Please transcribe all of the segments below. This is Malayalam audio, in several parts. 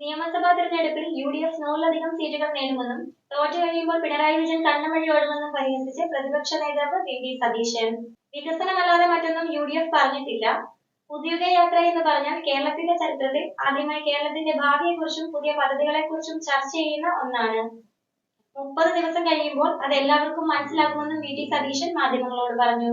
നിയമസഭാ തെരഞ്ഞെടുപ്പിൽ യു ഡി എഫ് നൂറിലധികം സീറ്റുകൾ നേടുമെന്നും തോറ്റു കഴിയുമ്പോൾ പിണറായി വിജയൻ കണ്ണുമഴി ഓടുമെന്നും പരിഹസിച്ച് പ്രതിപക്ഷ നേതാവ് വി ഡി സതീശൻ. വികസനമല്ലാതെ മറ്റൊന്നും യു ഡി എഫ് പറഞ്ഞിട്ടില്ല. പുതിയുഗ യാത്ര എന്ന് പറഞ്ഞാൽ കേരളത്തിന്റെ ചരിത്രത്തിൽ ആദ്യമായി കേരളത്തിന്റെ ഭാവിയെക്കുറിച്ചും പുതിയ പദ്ധതികളെക്കുറിച്ചും ചർച്ച ചെയ്യുന്ന ഒന്നാണ്. മുപ്പത് ദിവസം കഴിയുമ്പോൾ അത് എല്ലാവർക്കും മനസ്സിലാകുമെന്നും വി ഡി സതീശൻ മാധ്യമങ്ങളോട് പറഞ്ഞു.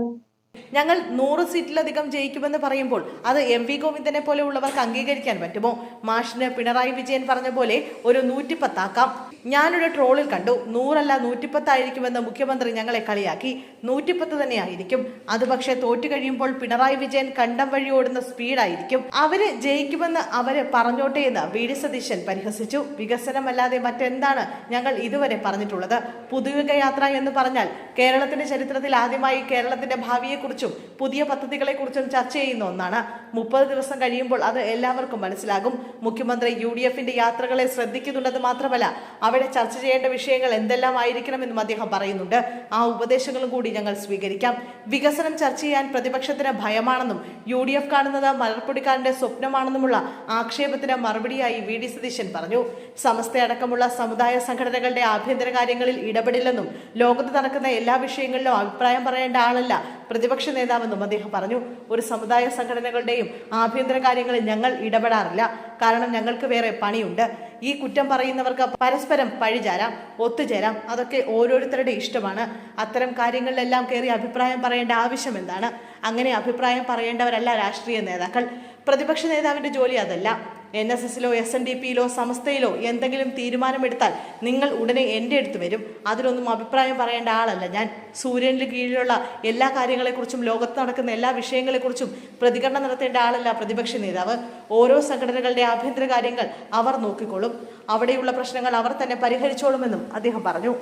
ഞങ്ങൾ നൂറ് സീറ്റിലധികം ജയിക്കുമെന്ന് പറയുമ്പോൾ അത് എം വി ഗോവിന്ദനെ പോലെ ഉള്ളവർക്ക് അംഗീകരിക്കാൻ പറ്റുമോ? മാഷിന് പിണറായി വിജയൻ പറഞ്ഞ പോലെ ഒരു നൂറ്റിപ്പത്താക്കാം. ഞാനൊരു ട്രോളിൽ കണ്ടു. നൂറല്ല നൂറ്റിപ്പത്തായിരിക്കുമെന്ന് മുഖ്യമന്ത്രി ഞങ്ങളെ കളിയാക്കി. നൂറ്റിപ്പത്ത് തന്നെയായിരിക്കും. അത് പക്ഷേ തോറ്റു കഴിയുമ്പോൾ പിണറായി വിജയൻ കണ്ടം വഴി ഓടുന്ന സ്പീഡായിരിക്കും. അവർ ജയിക്കുമെന്ന് അവർ പറഞ്ഞോട്ടെ എന്ന് വി ഡി സതീശൻ പരിഹസിച്ചു. വികസനമല്ലാതെ മറ്റെന്താണ് ഞങ്ങൾ ഇതുവരെ പറഞ്ഞിട്ടുള്ളത്? പുതുയുഗ യാത്ര എന്ന് പറഞ്ഞാൽ കേരളത്തിന്റെ ചരിത്രത്തിൽ ആദ്യമായി കേരളത്തിന്റെ ഭാവിയെക്കുറിച്ചും പുതിയ പദ്ധതികളെക്കുറിച്ചും ചർച്ച ചെയ്യുന്ന ഒന്നാണ്. മുപ്പത് ദിവസം കഴിയുമ്പോൾ അത് എല്ലാവർക്കും മനസ്സിലാകും. മുഖ്യമന്ത്രി യു യാത്രകളെ ശ്രദ്ധിക്കുന്നുണ്ടെന്ന് മാത്രമല്ല അവിടെ ചർച്ച ചെയ്യേണ്ട വിഷയങ്ങൾ എന്തെല്ലാം ആയിരിക്കണം എന്നും അദ്ദേഹം പറയുന്നുണ്ട്. ആ ഉപദേശങ്ങളും കൂടി ഞങ്ങൾ സ്വീകരിക്കാം. വികസനം ചർച്ച ചെയ്യാൻ പ്രതിപക്ഷത്തിന് ഭയമാണെന്നും യു ഡി എഫ് കാണുന്നത് മലർപ്പൊടിക്കാരന്റെ സ്വപ്നമാണെന്നുമുള്ള ആക്ഷേപത്തിന് മറുപടിയായി വി ഡി സതീശൻ പറഞ്ഞു. സമസ്തയടക്കമുള്ള സമുദായ സംഘടനകളുടെ ആഭ്യന്തര കാര്യങ്ങളിൽ ഇടപെടില്ലെന്നും ലോകത്ത് നടക്കുന്ന എല്ലാ വിഷയങ്ങളിലും അഭിപ്രായം പറയേണ്ട ആളല്ല പ്രതിപക്ഷ നേതാവെന്നും അദ്ദേഹം പറഞ്ഞു. ഒരു സമുദായ സംഘടനകളുടെയും ആഭ്യന്തര കാര്യങ്ങളിൽ ഞങ്ങൾ ഇടപെടാറില്ല. കാരണം ഞങ്ങൾക്ക് വേറെ പണിയുണ്ട്. ഈ കുറ്റം പറയുന്നവർക്ക് പരസ്പരം പഴിചാരാം ഒത്തുചേരാം. അതൊക്കെ ഓരോരുത്തരുടെ ഇഷ്ടമാണ്. അത്തരം കാര്യങ്ങളിലെല്ലാം കയറി അഭിപ്രായം പറയേണ്ട ആവശ്യം എന്താണ്? അങ്ങനെ അഭിപ്രായം പറയേണ്ടവരല്ല രാഷ്ട്രീയ നേതാക്കൾ. പ്രതിപക്ഷ നേതാവിന്റെ ജോലി അതല്ല. എൻ എസ് എസിലോ എസ് എൻ ഡി പിയിലോ സമസ്തയിലോ എന്തെങ്കിലും തീരുമാനമെടുത്താൽ നിങ്ങൾ ഉടനെ എന്റെ അടുത്ത് വരും. അതിലൊന്നും അഭിപ്രായം പറയേണ്ട ആളല്ല ഞാൻ. സൂര്യനിൽ കീഴിലുള്ള എല്ലാ കാര്യങ്ങളെക്കുറിച്ചും ലോകത്ത് നടക്കുന്ന എല്ലാ വിഷയങ്ങളെക്കുറിച്ചും പ്രതികരണം നടത്തേണ്ട ആളല്ല പ്രതിപക്ഷ നേതാവ്. ഓരോ സംഘടനകളുടെ ആഭ്യന്തര കാര്യങ്ങൾ അവർ നോക്കിക്കൊള്ളും. അവിടെയുള്ള പ്രശ്നങ്ങൾ അവർ തന്നെ പരിഹരിച്ചോളുമെന്നും അദ്ദേഹം പറഞ്ഞു.